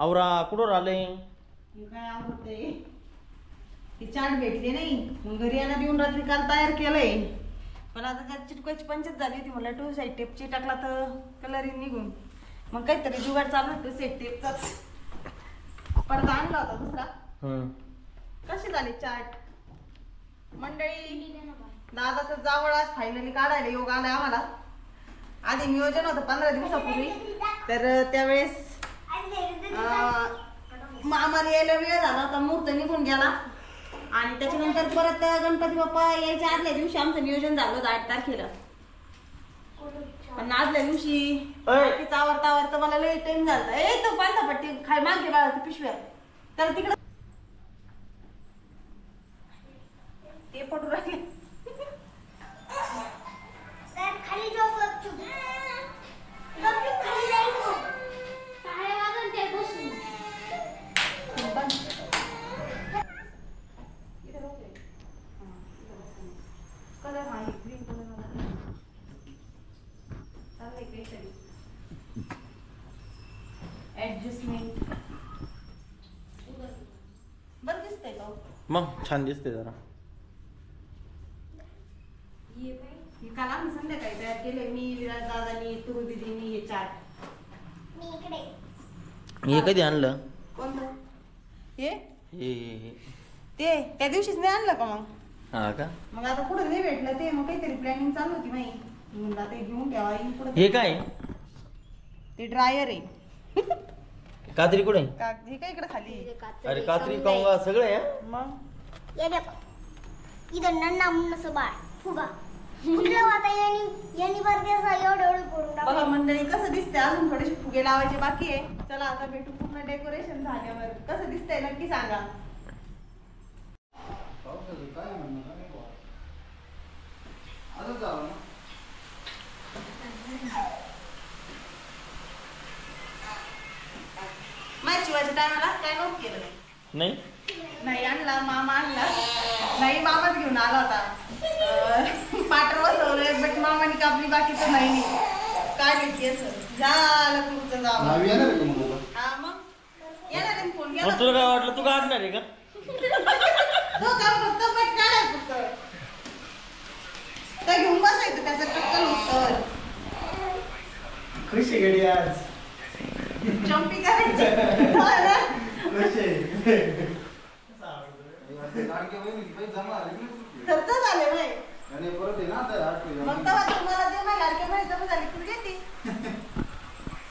आवरा कुठं आले हे काय आवडते हे चाट भेटले नाही. मग घरी यायला देऊन रात्री काल तयार केलंय. पण आता त्यात चिटकायची पंचायत झाली होती मला टू साईड टेपची टाकला तर कलरिंग निघून. मग काहीतरी जुगाड चालू होतं सेट टेपचाच पडदा आणला होता दुसरा. कशी झाली चाट? मंडळी दादाचं जावळ आज फायनली काढायला योग आलाय आम्हाला. आधी नियोजन होतं पंधरा दिवसापूर्वी. तर त्यावेळेस आम्हाला यायला वेळ झाला होता मुहूर्त निघून गेला. आणि त्याच्यानंतर परत गणपती बाप्पा यायच्या आदल्या दिवशी आमचं नियोजन झालं होतं आठ तारखेला. पण आदल्या दिवशी आवरता आवरता मला लई टाइम झाला ए तो पांढरा पट्टी खाय मागे बाळा ती पिशव्या. तर तिकडं ते पडू राहिले. ऍडजस्टमेंट बरं दिसतंय का? हो? मग छान दिसते जरा. हे काल आम्ही संध्याकाळी तयार केले मी विराज दादानी तुरु दिदीनी हे मी इकडे. हे कधी आणलं? कोणतं? हे? हे हे- हे. ते? त्या दिवशीच नाही आणलं का मग? हा का? मग आता कुठं नाही भेटलं ते. मग काहीतरी प्लॅनिंग चालू होती माही म्हणलं आता हे घेऊन ठेवा पुढं हे काय? ते ड्रायर आहे. कात्री कुठे? काय इकडे खाली? अरे कात्री कांगा सगळे आहे मग? ये देखो इथं नन्ना बाळ फुगा। आता यांनी एवढं एवढं करून बघा टाकलं मंडळी कसं दिसतंय? अजून थोडेसे फुगे लावायचे बाकी आहे. चला आता भेटू पूर्ण डेकोरेशन झाल्यावर. कसं दिसतंय नक्की सांगा. माझ्या काय नव्हतं केलं? नाही. आणला मामा आणला. नाही मामाच घेऊन आला होता. अं, पाटर बसवलंय बट मामाने कापली बाकीचं नाही. नाही. काय माहिती असं. झालं तुमचं जावं. नावी येणार आहे का मग आता? हा मग. येणार आहे फोन मग गेला तुला काय वाटलं तू काढणार आहे का? तो काम फक्त बट काढाय फक्त तर घेऊन बसायचं त्याचं टक्कल होतं गडी आज. जम्पी करायची. खर्च झाले बाई. मग तेव्हा तुम्हाला ते माझ्या लाडक्या बहिणी जमा झाली तुला देते.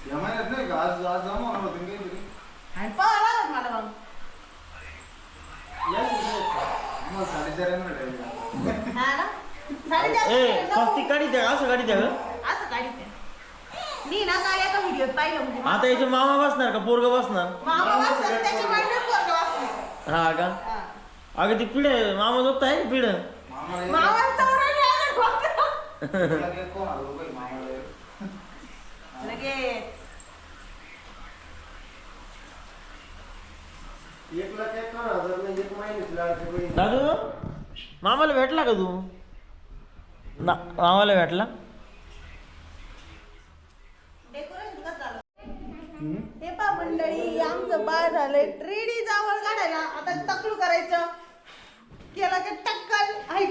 या महिन्यात नाही का? आज आज जमा होणार होते ना काहीतरी. आणि पाहा लागत मला मग. हा ना? साडेचार ए वाजता स्वस्तिक गाडी द्या असं गाडी द्या ग असं काढते मी ना काल एका व्हिडिओत पाहिलं म्हणजे आता याचे मामा बसणार का? पोरग बसणार? मामा वाचतात त्याची मांडर पोरगं वाचलं. हा का? हा. अगं ती पिढ मामा झोपत आहे पिढ? मामांचा ओरडले डोक्यात. लगेच एक लाख हजार एक. दादू मामाला भेटला का तू? ना मामाला भेटला डेकोरेशन कसं झालं हे पा मंडळी आमचं बाळ झालंय ट्रेडी जावळ काढायला. आता तकलू करायचं. केला का टक्कल? नाही?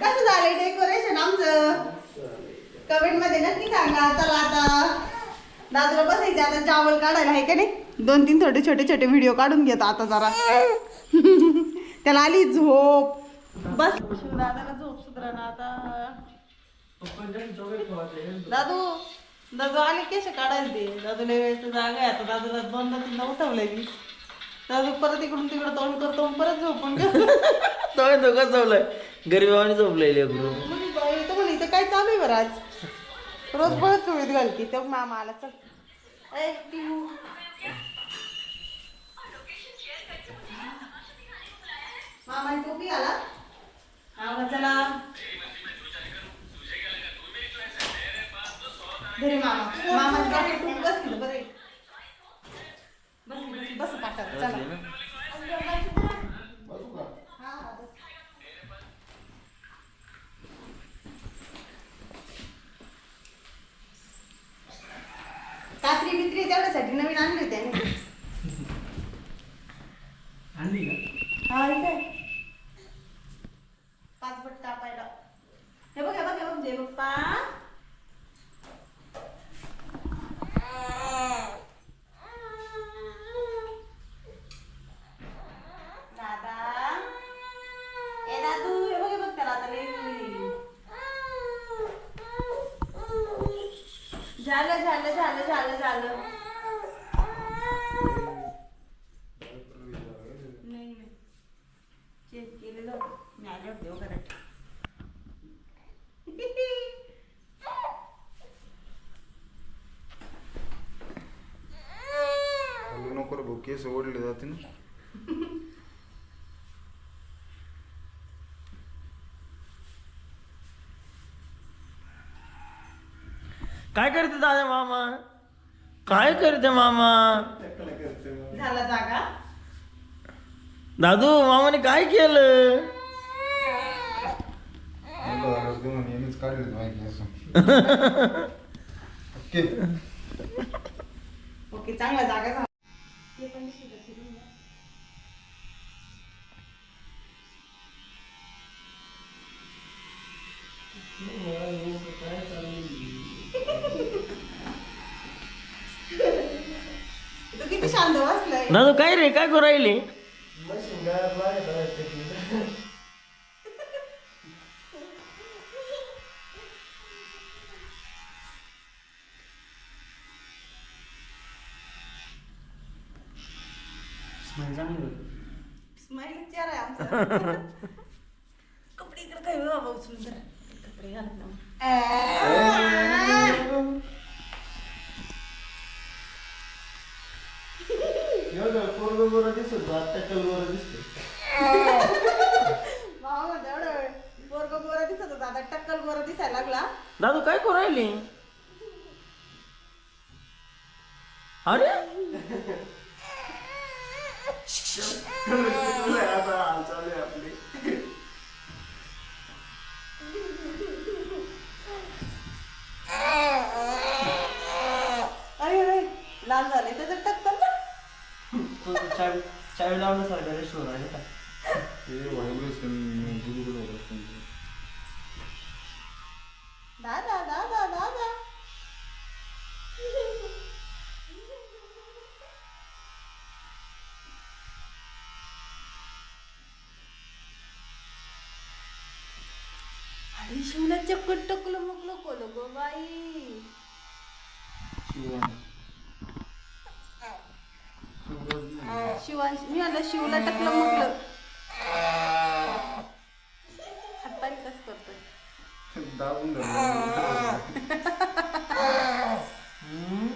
कसं झालंय डेकोरेशन आमचं? कमेंटमध्ये नक्की सांगा. चला आता. दादूला बसायचं आता जावळ काढायला आहे का नाही? दोन तीन छोटे छोटे छोटे व्हिडिओ काढून घेतो आता जरा. त्याला आली झोप. बस. दादाला झोप सुधरा ना आता दादू. दादू आले केस काढायला ते? दादूला वेळेचं जागा आहे आता दादूला दोनदा तीनदा उठवलंय मी. दादू परत इकडून तिकडं तोंड करतो मग परत झोपून घेतो. तो तो कसं झोपलाय गरीबावानी झोपलाय लेकरू म्हणे बाई, तर म्हणे इथं काय चालू आहे बरं आज? रोज बळच चोळीत घालती तेव्हा मामा आला चल. ए. मामाने टोपी आला. हा मग चला घरी मामा. मामा टोपी बसतील बरं बस बस पाठात चला बसू का? हा, हा, बस. छत्री बित्री तेवढ्यासाठी. नवीन आणली का हा हे काय पाच बट कापायला हे बघ हे बघ हे बघ जय पप्पा दादा ए दादू हे बघ हे बघ त्याला आता लई झालं झालं झालं झालं झालं. नाही नाही. चेक केलेलं होतं. मी आल्यावर देऊ करा हलू नको केस ओढले जाते ना. काय करते दादा मामा? काय करते मामा? झाला जागा. दादू मामाने काय केलं? ओके. ओके चांगला जागा झाला. दादू काय रे काय करू राहिली? आहे आमचा. कपडे इकडे काय बाबा उचलून जरा. कपडे घालत ना पोरग गोरा दिसत टक्कल गोरा दिसतो भावा म्हणतो एवढं पोरग गोरा दिसत होता आता टक्कल गोरा दिसायला लागला. दादू काय करू राहिली? अरे? अरे टक्कल चावी चावी लावलं सारखं रेस्टोरंट आहे का ते व्हायब्रेशन. दादा दादा दादा अरे शिवला चक्कर टकलं मुकलं कोलं गो बाई. शिवांश मी म्हणलं शिवला टकलं मुकलं हातपाय कस करतोय. दाबून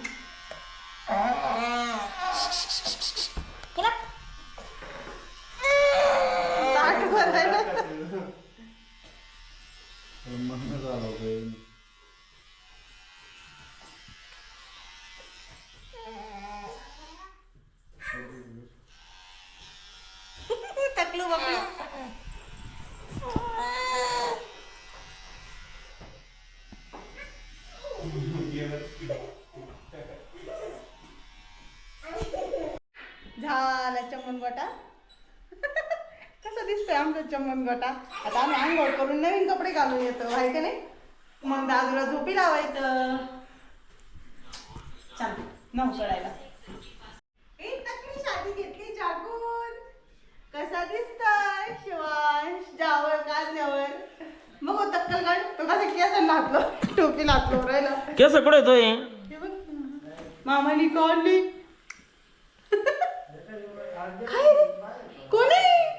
झाला चमन गोटा. कसा दिसतोय आमचा चमन गोटा? आता आम्ही आंघोळ करून नवीन कपडे घालून येतो आहे का नाही? मग दादूला झोपी लावायचं. चाल नऊ तकली शादी घेतली जागून. कसा दिसतोय? शिवांश जावं कांद्यावर मग तक्कल गण तो कसा केस नाचलो टोपी नाचलो राहिला. केस कुठे हे बघ. मामानी काढली काय रे? कोण? आहे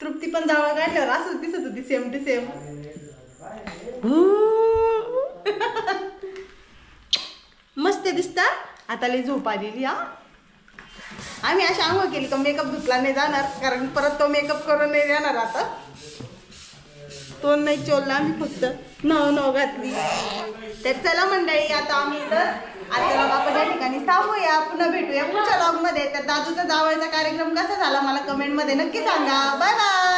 तृप्ती पण जावळ काढल्यावर असंच दिसत होती सेम टू सेम मस्त दिसता. आता लई झोप आलेली हा. आम्ही अशी आंघोळ केली का मेकअप धुतला नाही जाणार कारण परत तो मेकअप करून नाही जाणार आता. तो नाही चोलला आम्ही फक्त. नव नव घातली. तर चला मंडळी आता आम्ही इथं ठिकाणी थांबूया पुन्हा भेटूया पुढच्या लॉगमध्ये. तर दादूचा जावळचा कार्यक्रम कसा झाला मला कमेंटमध्ये नक्की सांगा. Bye bye